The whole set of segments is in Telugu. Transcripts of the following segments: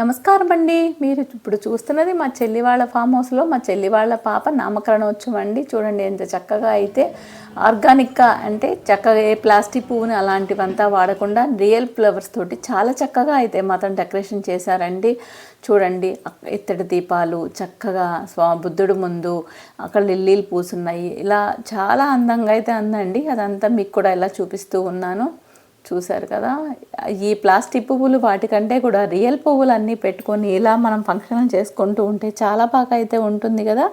నమస్కారం అండి. మీరు ఇప్పుడు చూస్తున్నది మా చెల్లి వాళ్ళ ఫామ్ హౌస్లో మా చెల్లి వాళ్ళ పాప నామకరణోత్సవం అండి. చూడండి ఎంత చక్కగా అయితే ఆర్గానిక్గా అంటే చక్కగా ఏ ప్లాస్టిక్ పువ్వుని అలాంటివంతా వాడకుండా రియల్ ఫ్లవర్స్ తోటి చాలా చక్కగా అయితే మాత్రం డెకరేషన్ చేశారండి. చూడండి ఇత్తడి దీపాలు చక్కగా స్వా బుద్ధుడు ముందు అక్కడ లిల్లీలు పూసున్నాయి. ఇలా చాలా అందంగా అయితే అందండి. అదంతా మీకు కూడా ఇలా చూపిస్తూ ఉన్నాను. చూశారు కదా. ఈ ప్లాస్టిక్ పువ్వులు వాటికంటే కూడా రియల్ పువ్వులు అన్నీ పెట్టుకొని ఇలా మనం ఫంక్షన్ చేసుకుంటూ ఉంటే చాలా బాగా అయితే ఉంటుంది కదా.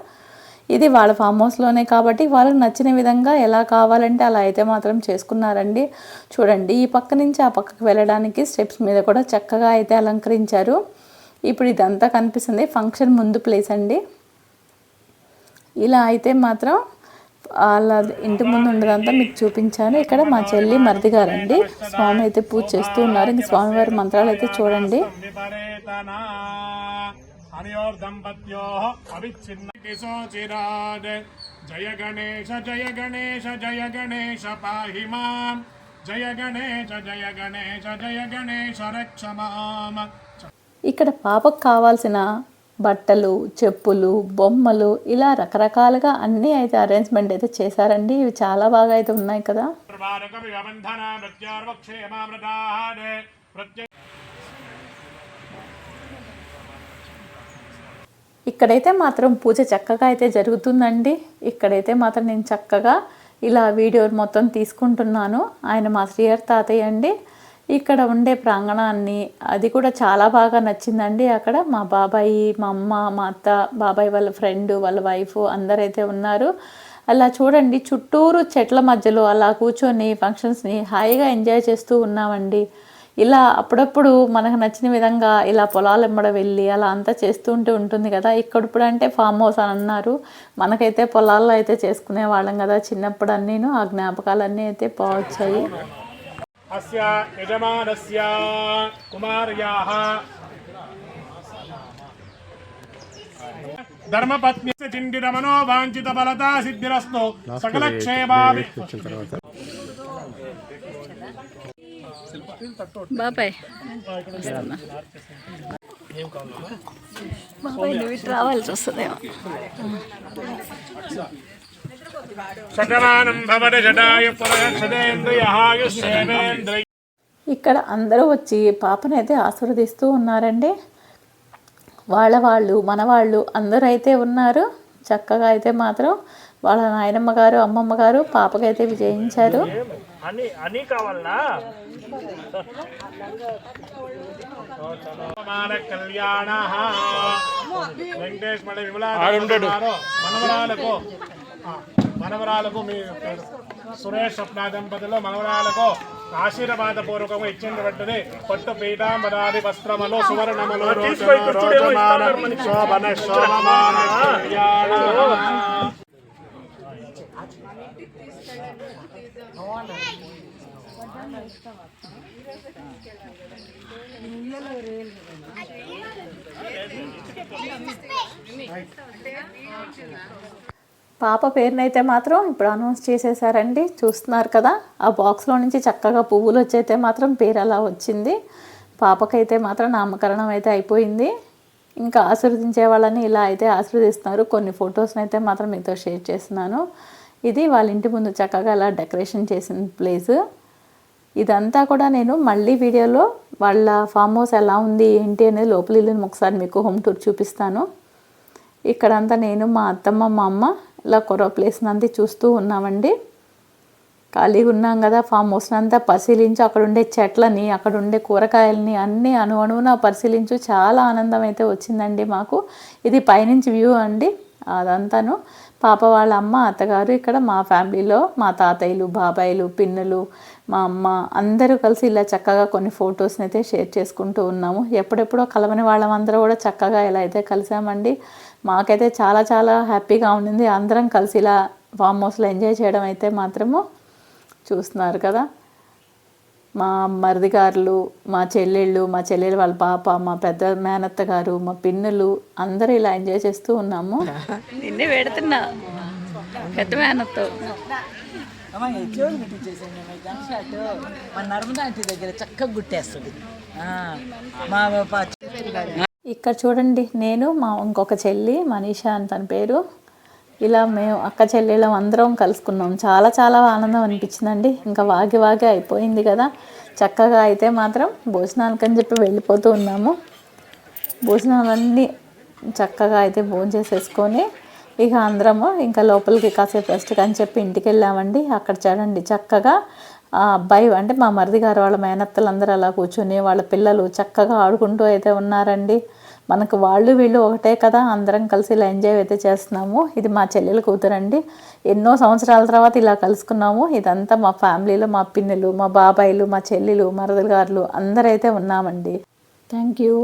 ఇది వాళ్ళ ఫామ్ హౌస్లోనే కాబట్టి వాళ్ళకి నచ్చిన విధంగా ఎలా కావాలంటే అలా అయితే మాత్రం చేసుకున్నారండి. చూడండి ఈ పక్క నుంచి ఆ పక్కకు వెళ్ళడానికి స్టెప్స్ మీద కూడా చక్కగా అయితే అలంకరించారు. ఇప్పుడు ఇదంతా కనిపిస్తుంది ఫంక్షన్ ముందు ప్లేస్ అండి. ఇలా అయితే మాత్రం వాళ్ళ ఇంటి ముందు ఉండదంతా మీకు చూపించాను. ఇక్కడ మా చెల్లి మరిది గారండి. స్వామి అయితే పూజ చేస్తూ ఉన్నారు. ఇంక స్వామివారి మంత్రాలు అయితే చూడండి. జయ గణేశ జయ గణేశ జయ గణేశ పాహి మాం జయ గణేశ జయ గణేశ జయ గణేశ రక్ష మాం. ఇక్కడ పాపకు కావాల్సిన బట్టలు చెప్పులు బొమ్మలు ఇలా రకరకాలుగా అన్నీ అయితే అరేంజ్మెంట్ అయితే చేశారండి. ఇవి చాలా బాగా అయితే ఉన్నాయి కదా. ఇక్కడైతే మాత్రం పూజ చక్కగా అయితే జరుగుతుందండి. ఇక్కడైతే మాత్రం నేను చక్కగా ఇలా వీడియో మొత్తం తీసుకుంటున్నాను. ఆయన మా శ్రీయర్ తాతయ్య అండి. ఇక్కడ ఉండే ప్రాంగణాన్ని అది కూడా చాలా బాగా నచ్చిందండి అక్కడ. మా బాబాయి మా అమ్మ మా అత్త బాబాయ్ వాళ్ళ ఫ్రెండ్ వాళ్ళ వైఫ్ అందరైతే ఉన్నారు. అలా చూడండి చుట్టూరు చెట్ల మధ్యలో అలా కూర్చొని ఫంక్షన్స్ని హాయిగా ఎంజాయ్ చేస్తూ ఉన్నామండి. ఇలా అప్పుడప్పుడు మనకు నచ్చిన విధంగా ఇలా పొలాలు ఎమ్మడ వెళ్ళి అలా అంతా చేస్తూ ఉంటే ఉంటుంది కదా. ఇక్కడ ఇప్పుడు అంటే ఫామ్ హౌస్ అని అన్నారు. మనకైతే పొలాల్లో అయితే చేసుకునే వాళ్ళం కదా. చిన్నప్పుడు అన్నీను ఆ జ్ఞాపకాలన్నీ అయితే పోవచ్చాయి. అస్య యజమానస్య కుమార్యాः ధర్మపత్ని చిండిత మనోవాంఛిత ఫలతా సిద్ధిరస్తు సకల క్షేమాభి బాబాయ్. బాబాయ్ నువ్వు రావాల్సి వస్తుందేమో. ఇక్కడ అందరూ వచ్చి పాపనైతే ఆశీర్వదిస్తూ ఉన్నారండి. వాళ్ళ వాళ్ళు మన వాళ్ళు అందరూ అయితే ఉన్నారు. చక్కగా అయితే మాత్రం వాళ్ళ నాయనమ్మ గారు అమ్మమ్మ గారు పాపకైతే విజయించారు. అని అని కావాలనా? కళ్యాణ. వెంకటేష్ మళ్ళీ విమలా మనవరాలకు మీ సురేష్ స్వప్న దంపతులు మనవరాలకు ఆశీర్వాద పూర్వకంగా ఇచ్చింది పట్టు పీఠాంబరాది వస్త్రములు సువర్ణములు పాప పేరునైతే మాత్రం ఇప్పుడు అనౌన్స్ చేసేసారండి. చూస్తున్నారు కదా ఆ బాక్స్లో నుంచి చక్కగా పువ్వులు వచ్చైతే మాత్రం పేరు అలా వచ్చింది. పాపకైతే మాత్రం నామకరణం అయితే అయిపోయింది. ఇంకా ఆశీర్వదించే వాళ్ళని ఇలా అయితే ఆశీర్వదిస్తున్నారు. కొన్ని ఫొటోస్ని అయితే మాత్రం మీతో షేర్ చేస్తున్నాను. ఇది వాళ్ళ ఇంటి ముందు చక్కగా అలా డెకరేషన్ చేసిన ప్లేస్. ఇదంతా కూడా నేను మళ్ళీ వీడియోలో వాళ్ళ ఫామ్ హౌస్ ఎలా ఉంది ఏంటి అనేది లోపల ఇల్లుని ఒకసారి మీకు హోమ్ టూర్ చూపిస్తాను. ఇక్కడంతా నేను మా అత్తమ్మ మా అమ్మ ఇలా కొరో ప్లేస్ నంది చూస్తూ ఉన్నామండి. ఖాళీగా ఉన్నాం కదా ఫామ్ హౌస్ని అంతా పరిశీలించు అక్కడ ఉండే చెట్లని అక్కడ ఉండే కూరగాయలని అన్నీ అణు అణువున పరిశీలించు చాలా ఆనందం అయితే వచ్చిందండి మాకు. ఇది పైనుంచి వ్యూ అండి. అదంతాను. పాప వాళ్ళ అమ్మ అత్తగారు ఇక్కడ మా ఫ్యామిలీలో మా తాతయ్యలు బాబాయిలు పిన్నులు మా అమ్మ అందరూ కలిసి ఇలా చక్కగా కొన్ని ఫొటోస్ని అయితే షేర్ చేసుకుంటూ ఉన్నాము. ఎప్పుడెప్పుడో కలవని వాళ్ళమందరూ కూడా చక్కగా ఇలా అయితే కలిసామండి. మాకైతే చాలా చాలా హ్యాపీగా ఉండింది. అందరం కలిసి ఇలా ఫామ్ హౌస్లో ఎంజాయ్ చేయడం అయితే మాత్రము చూస్తున్నారు కదా. మా మరిది గారులు మా చెల్లెళ్ళు మా చెల్లెలు వాళ్ళ పాప మా పెద్ద మేనత్త గారు మా పిన్నులు అందరూ ఇలా ఎంజాయ్ చేస్తూ ఉన్నాము. నిన్నే పెడుతున్నా పెద్ద మేనత్తో. దగ్గర చక్కగా గుట్టేస్తుంది. ఇక్కడ చూడండి నేను మా ఇంకొక చెల్లి మనీషా అని తన పేరు. ఇలా మేము అక్క చెల్లెళ్ళం అందరం కలుసుకున్నాం. చాలా చాలా ఆనందం అనిపించిందండి. ఇంకా వాగి వాగి అయిపోయింది కదా. చక్కగా అయితే మాత్రం భోజనాలకు అని చెప్పి వెళ్ళిపోతూ ఉన్నాము. భోజనాలన్నీ చక్కగా అయితే భోజనం చేసేసుకొని ఇక అందరము ఇంకా లోపలికి కాసేపు రెస్ట్ అని చెప్పి ఇంటికి వెళ్ళామండి. అక్కడ చూడండి చక్కగా ఆ అబ్బాయి అంటే మా మరిది గారు వాళ్ళ మేనత్తలు అందరూ అలా కూర్చుని వాళ్ళ పిల్లలు చక్కగా ఆడుకుంటూ అయితే ఉన్నారండి. మనకు వాళ్ళు వీళ్ళు ఒకటే కదా అందరం కలిసి ఇలా ఎంజాయ్ అయితే చేస్తున్నాము. ఇది మా చెల్లెల కూతురండి. ఎన్నో సంవత్సరాల తర్వాత ఇలా కలుసుకున్నాము. ఇదంతా మా ఫ్యామిలీలో మా పిన్నెలు మా బాబాయిలు మా చెల్లెలు మరదలు గారులు అందరైతే ఉన్నామండి. Thank you